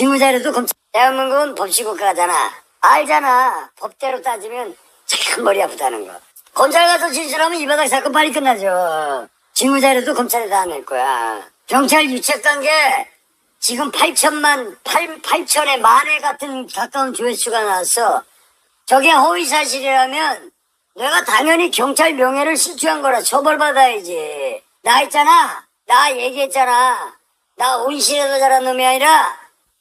직무 자료도 검찰. 대한민국은 법치국가잖아. 알잖아. 법대로 따지면 참 머리 아프다는 거. 검찰 가서 진술하면 이 바닥 사건 빨리 끝나죠. 직무 자료도 검찰에 다 낼 거야. 경찰 유착 관계 지금 8천만, 8, 8천의 만회 같은 가까운 조회수가 나왔어. 저게 허위 사실이라면 내가 당연히 경찰 명예를 실추한 거라 처벌받아야지. 나 있잖아. 나 얘기했잖아. 나 온실에서 자란 놈이 아니라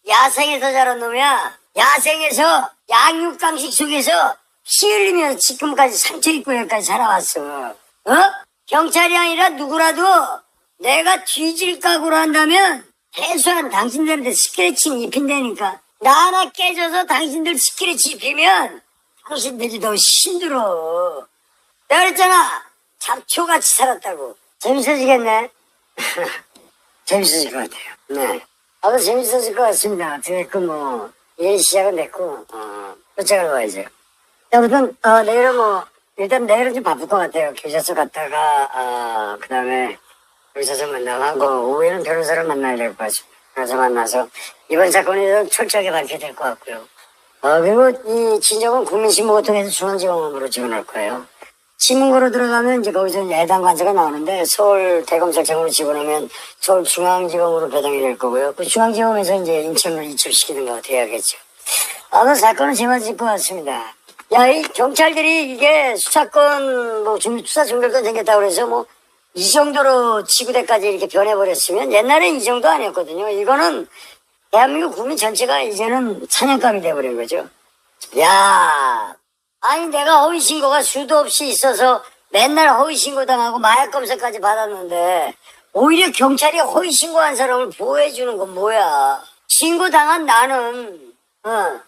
야생에서 자란 놈이야. 야생에서 양육강식 속에서 피 흘리며 지금까지 상처 입고 여기까지 살아왔어. 어? 경찰이 아니라 누구라도 내가 뒤질 각오로 한다면 해소한 당신들한테 스크래칭 입힌다니까. 나 하나 깨져서 당신들 스크래치 입히면 당신들이 더 힘들어. 내가 그랬잖아. 잡초같이 살았다고. 재밌어지겠네. 재밌어질 것 같아요. 네. 아주 재밌어질 것 같습니다. 어떻게 그 뭐, 일 시작은 됐고, 어, 도착을 봐야죠. 아무튼, 어, 내일은 뭐, 일단 내일은 좀 바쁠 것 같아요. 교사소 갔다가, 어, 그 다음에 의사서 만나고, 오후에는 변호사를 만나야 될 것 같습니다. 변호사 만나서, 이번 사건에 대해서 철저하게 밝혀야 될 것 같고요. 어, 그리고 이 진정은 국민신문을 통해서 중앙지검으로 지원할 거예요. 신문고로 들어가면 이제 거기서 예단 관사가 나오는데 서울 대검찰청으로 지원하면 서울 중앙지검으로 배당이 될 거고요. 그 중앙지검에서 이제 인천으로 이첩시키는 거 해야겠죠. 아마 사건은 재맞을 것 같습니다. 야, 이 경찰들이 이게 수사권, 뭐, 중, 수사 중결권 생겼다고 그래서 뭐, 이 정도로 지구대까지 이렇게 변해버렸으면 옛날엔 이 정도 아니었거든요. 이거는 대한민국 국민 전체가 이제는 사냥감이 돼버린 거죠. 야, 아니 내가 허위신고가 수도 없이 있어서 맨날 허위신고 당하고 마약 검사까지 받았는데 오히려 경찰이 허위신고한 사람을 보호해주는 건 뭐야? 신고 당한 나는 어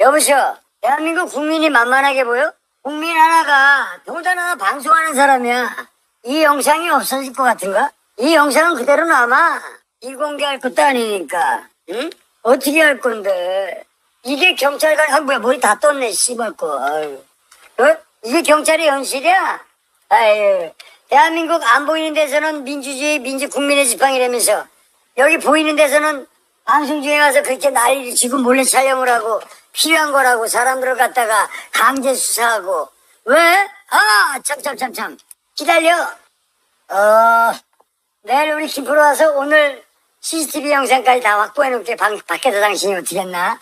여보시오 대한민국 국민이 만만하게 보여? 국민 하나가 동단 하나 방송하는 사람이야 이 영상이 없어질 것 같은가? 이 영상은 그대로 남아 비공개할 것도 아니니까 응? 어떻게 할 건데 이게 경찰관 아 뭐야 머리 다 떴네 씨발 거 아유. 어? 이게 경찰의 현실이야? 아유 대한민국 안 보이는 데서는 민주주의 민주 국민의 지팡이라면서 여기 보이는 데서는 방송 중에 가서 그렇게 난리를 지금 몰래 촬영을 하고 필요한 거라고 사람들을 갖다가 강제 수사하고 왜? 아 참 참 참 참 기다려 어 내일 우리 김프로 와서 오늘 CCTV 영상까지 다 확보해 놓을게 방, 밖에서 당신이 어떻게 했나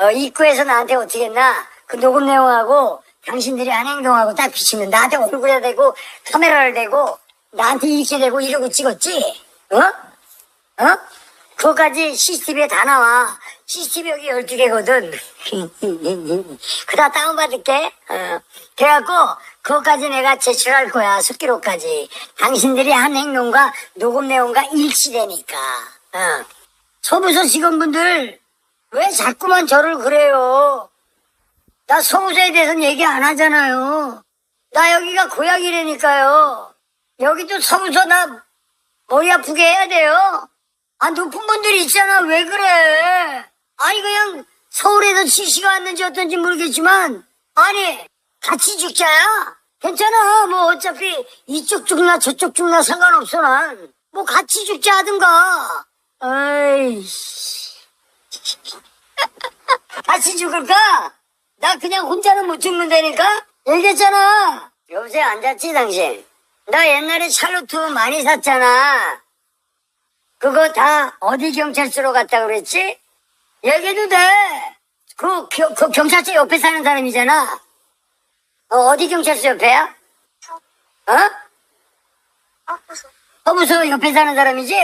어, 입구에서 나한테 어떻게 했나 그 녹음 내용하고 당신들이 한 행동하고 딱 비치면 나한테 얼굴에 대고 카메라를 대고 나한테 이렇게 대고 이러고 찍었지 어? 어? 그거까지 CCTV에 다 나와. CCTV 여기 12개거든. 그다 다운받을게. 어. 그래갖고, 그거까지 내가 제출할 거야. 속기록까지. 당신들이 한 행동과 녹음 내용과 일치되니까. 어. 소부서 직원분들, 왜 자꾸만 저를 그래요? 나 소부서에 대해서는 얘기 안 하잖아요. 나 여기가 고향이라니까요. 여기도 소부서 나 머리 아프게 해야 돼요. 아, 높은 분들이 있잖아. 왜 그래? 아니, 그냥 서울에서 지시가 왔는지 어떤지 모르겠지만, 아니, 같이 죽자야? 괜찮아. 뭐, 어차피 이쪽 죽나 저쪽 죽나 상관없어, 난. 뭐, 같이 죽자 하든가. 아이씨. 같이 죽을까? 나 그냥 혼자는 못 죽는다니까? 얘기했잖아. 요새 앉았지, 당신? 나 옛날에 샬로트 많이 샀잖아. 그거 다 어디 경찰서로 갔다 그랬지? 얘기해도 돼. 그, 겨- 그 경찰서 옆에 사는 사람이잖아. 어, 디 경찰서 옆에야? 어? 허부서 옆에 사는 사람이지?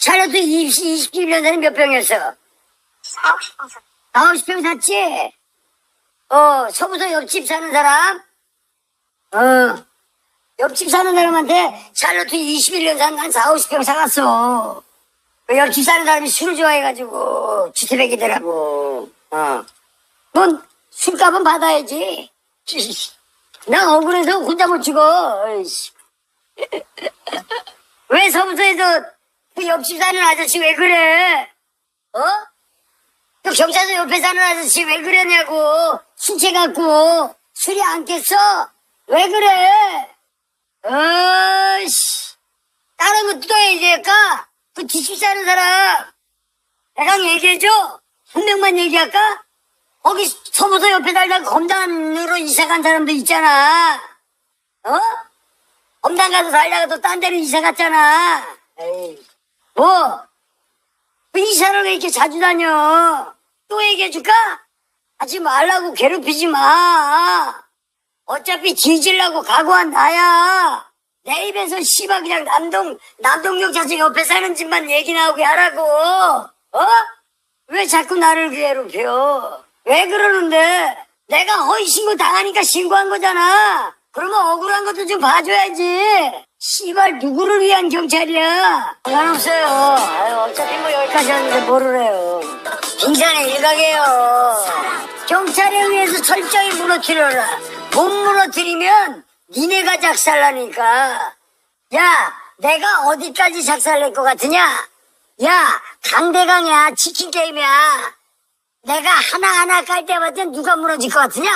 샬롯도 20, 27년 전에 몇 병이었어? 90병 샀지? 어, 서부서 옆집 사는 사람? 어. 옆집 사는 사람한테 샬롯트 21년 산한 4, 50병 사갔어. 그 옆집 사는 사람이 술을 좋아해가지고 주태백이더라고. 어. 넌 술값은 받아야지. 나 억울해서 혼자 못 죽어. 왜 서부서에서 그 옆집 사는 아저씨 왜 그래? 어? 그 경찰서 옆에 사는 아저씨 왜 그러냐고. 술 취해갖고 술이 안 깼어? 왜 그래? 어이씨. 다른 거 뜯어야 될까? 그 뒷집 사는 사람. 얘기해줘? 한 명만 얘기할까? 거기 서부서 옆에 살다가 검단으로 이사 간 사람도 있잖아. 어? 검단 가서 살다가 또 딴 데로 이사 갔잖아. 에이, 뭐? 왜 이사를 왜 이렇게 자주 다녀? 또 얘기해줄까? 하지 말라고 괴롭히지 마. 어차피 뒤질라고 각오한 나야. 내 입에서 씨발 그냥 남동, 남동역 자식 옆에 사는 집만 얘기 나오게 하라고. 어? 왜 자꾸 나를 괴롭혀? 왜 그러는데? 내가 허위 신고 당하니까 신고한 거잖아. 그러면 억울한 것도 좀 봐줘야지. 씨발 누구를 위한 경찰이야? 상관없어요. 아유, 어차피 뭐 여기까지 왔는데 해요. 빙산의 일각이에요. 경찰에 의해서 철저히 무너뜨려라. 못 무너뜨리면 니네가 작살나니까. 야, 내가 어디까지 작살낼 것 같으냐? 야, 강대강이야. 치킨 게임이야. 내가 하나하나 깔 때마다 누가 무너질 것 같으냐?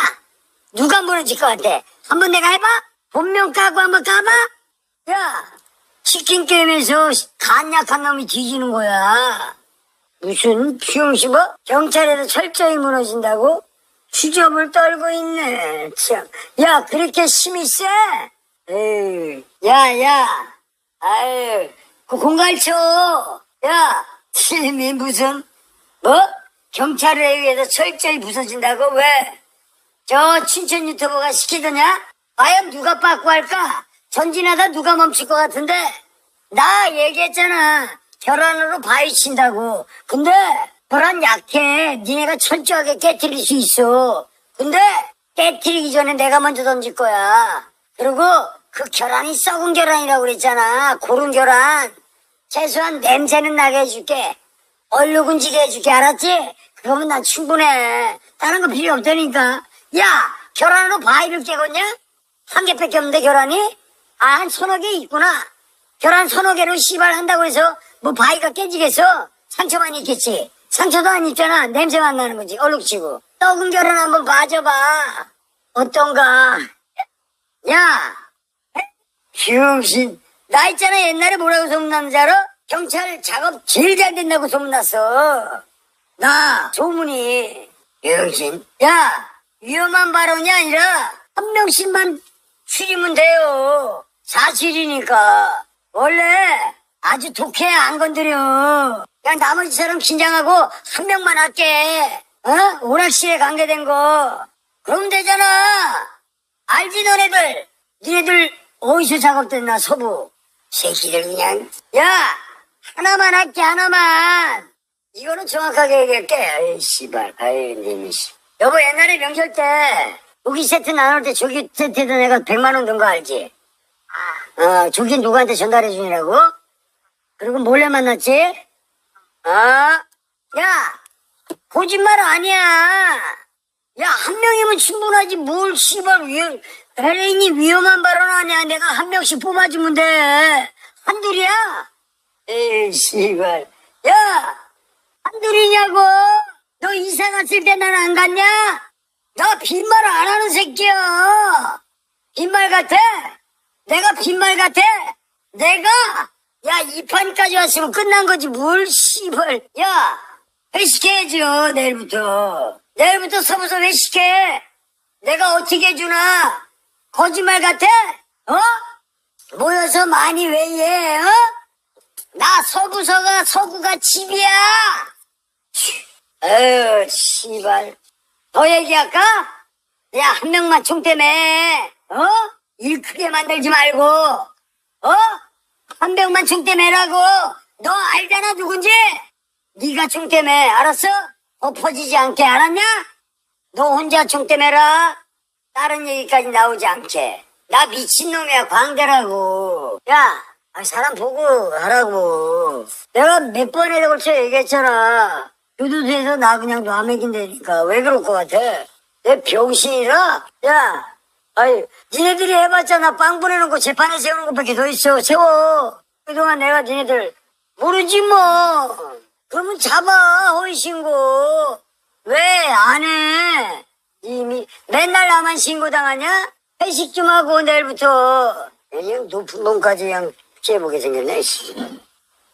누가 무너질 것 같아? 한번 내가 해봐? 본명 까고 한번 까봐? 야, 치킨 게임에서 간약한 놈이 뒤지는 거야. 무슨 비용심어? 경찰에도 철저히 무너진다고? 주접을 떨고 있네. 참. 야, 그렇게 힘이 세? 에이, 야, 야. 아유, 그 공갈쳐. 야, 팀이 무슨, 뭐? 경찰에 의해서 철저히 부서진다고? 왜? 저 친천 유튜버가 시키더냐? 과연 누가 빠꾸 할까? 전진하다 누가 멈출 것 같은데? 나 얘기했잖아. 결혼으로 바위 친다고. 근데 결혼 약해. 니네가 철저하게 깨트릴 수 있어. 근데 깨트리기 전에 내가 먼저 던질 거야. 그리고 그 결혼이 썩은 결혼이라고 그랬잖아. 고른 결혼. 최소한 냄새는 나게 해줄게. 얼룩은지게 해줄게. 알았지? 그러면 난 충분해. 다른 거 필요 없다니까. 야, 결혼으로 바위를 깨겠냐? 한 개밖에 없는데 결혼이? 아, 한 서너 개 있구나. 결혼 서너 개로 씨발 한다고 해서 뭐 바위가 깨지겠어? 상처만 있겠지. 상처도 안 있잖아. 냄새만 나는 거지. 얼룩지고. 떡은 결혼 한번 봐줘봐. 어떤가? 야! 병신. 나 있잖아. 옛날에 뭐라고 소문났는지 알아? 경찰 작업 제일 잘 된다고 소문났어. 나 소문이. 병신. 야! 위험한 발언이 아니라 한 명씩만 추리면 돼요. 사실이니까. 원래 아주 독해 안 건드려. 그냥 나머지 사람 긴장하고 한 명만 할게. 어? 오락실에 관계된 거. 그럼 되잖아. 알지 너네들. 니네들 어디서 작업됐나 서부. 새끼들 그냥. 야 하나만 할게 하나만. 이거는 정확하게 얘기할게. 아이 씨발. 아이 님이 씨. 여보 옛날에 명절 때 고기 세트 나눌 때 조기 세트에다 내가 100만 원 든 거 알지? 어, 조기 누구한테 전달해 주느라고? 그리고 몰래 만났지? 어? 야, 거짓말 아니야. 야, 한 명이면 충분하지. 뭘, 씨발, 위, LA인이 위험한 발언 아니야. 내가 한 명씩 뽑아주면 돼. 한둘이야? 에이, 씨발. 야, 한둘이냐고? 너 이사 갔을 때 난 안 갔냐? 나 빈말 안 하는 새끼야. 빈말 같아? 내가 빈말 같아? 내가? 야, 이 판까지 왔으면 끝난 거지. 뭘, 씨발. 야, 회식해야죠, 내일부터. 내일부터 서부서 회식해. 내가 어떻게 해주나? 거짓말 같아? 어? 모여서 많이 회의해, 어? 나 서부서가, 서구가 집이야. 에휴, 씨발. 더 얘기할까? 야, 한 명만 총대매. 어? 일 크게 만들지 말고. 어? 한 명만 총대매라고. 너 알잖아, 누군지? 네가 총대매, 알았어? 엎어지지 않게, 알았냐? 너 혼자 총대매라. 다른 얘기까지 나오지 않게. 나 미친놈이야, 광대라고. 야, 아, 사람 보고 하라고. 내가 몇 번에 걸쳐 얘기했잖아. 교도소에서 나 그냥 놔먹인다니까. 왜 그럴 것 같아? 내 병신이라? 야, 아이, 니네들이 해봤잖아. 빵 보내놓고 재판에 세우는 것밖에 더 있어. 세워. 그동안 내가 니네들 모르지 뭐. 그러면 잡아, 허위신고. 왜 안 해? 이미 맨날 나만 신고당하냐? 회식 좀 하고 내일부터 그냥 높은 놈까지 그냥 피해보게 생겼네. 씨.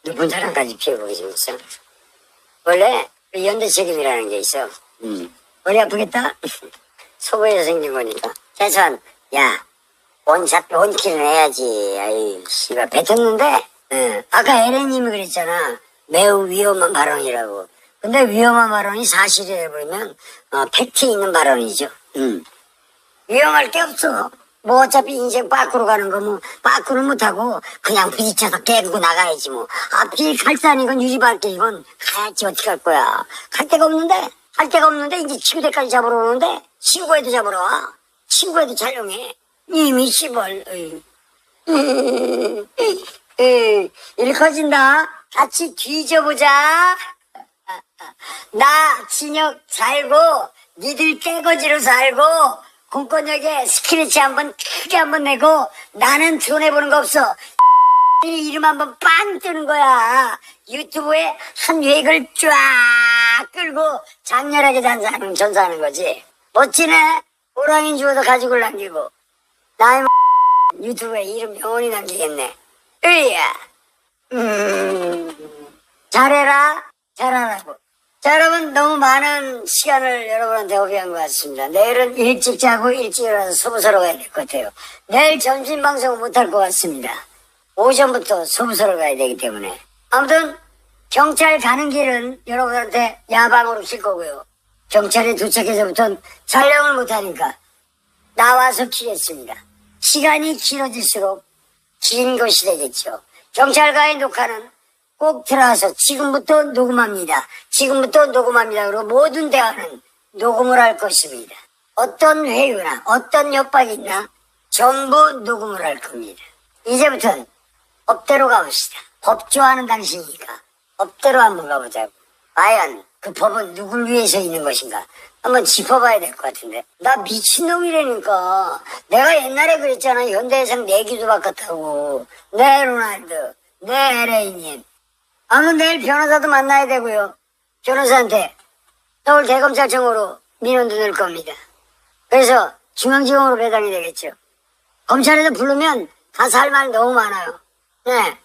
높은 사람까지 피해보게 생겼어. 원래 그 연대 책임이라는 게 있어. 음. 머리 아프겠다? 소부에서 생긴 거니까. 최소한, 야, 원샷, 원킬은 해야지. 아이, 씨발, 뱉었는데, 예. 아까 에렌님이 그랬잖아. 매우 위험한 발언이라고. 근데 위험한 발언이 사실이 돼버리면, 어, 팩트 있는 발언이죠. 음. 위험할 게 없어. 뭐 어차피 인생 밖으로 가는 거 뭐 밖으로 못하고 그냥 부딪혀서 깨고 나가야지 뭐. 앞이 칼산 이건 유리발게 이건 가야지 어떻게 할 거야. 갈 데가 없는데 할 데가 없는데 이제 친구들까지 잡으러 오는데 친구애도 잡으러 와. 친구애도 촬영해. 이미 씨발. 일 커진다. 같이 뒤져보자. 나 진혁 살고 니들 깨거지로 살고 공권력에 스크래치 한번 크게 한번 내고 나는 드러내보는 거 없어 이 이름 한번 빵 뜨는 거야 유튜브에 한 획을 쫙 끌고 장렬하게 전사하는, 전사하는 거지 멋지네 호랑이 주워서 가지고 남기고 나의 유튜브에 이름 영원히 남기겠네 으야 음 잘해라 잘하라고 자, 여러분, 너무 많은 시간을 여러분한테 허비한 것 같습니다. 내일은 일찍 자고 일찍 일어나서 소부서로 가야 될 것 같아요. 내일 점심 방송은 못할 것 같습니다. 오전부터 소부서로 가야 되기 때문에. 아무튼, 경찰 가는 길은 여러분한테 야방으로 킬 거고요. 경찰에 도착해서부터는 촬영을 못하니까 나와서 키겠습니다. 시간이 길어질수록 긴 것이 되겠죠. 경찰과의 녹화는 꼭 들어와서 지금부터 녹음합니다. 지금부터 녹음합니다. 그리고 모든 대화는 녹음을 할 것입니다. 어떤 회유나 어떤 협박이 있나 전부 녹음을 할 겁니다. 이제부터는 법대로 가봅시다. 법 좋아하는 당신이니까 법대로 한번 가보자고. 과연 그 법은 누굴 위해서 있는 것인가? 한번 짚어봐야 될 것 같은데. 나 미친놈이라니까. 내가 옛날에 그랬잖아. 현대해상 내기도 바꿨다고. 네, 로날드. 네, LA님. 아무 내일 변호사도 만나야 되고요. 변호사한테 서울 대검찰청으로 민원도 넣을 겁니다. 그래서 중앙지검으로 배당이 되겠죠. 검찰에서 부르면 가서 할말 너무 많아요. 네.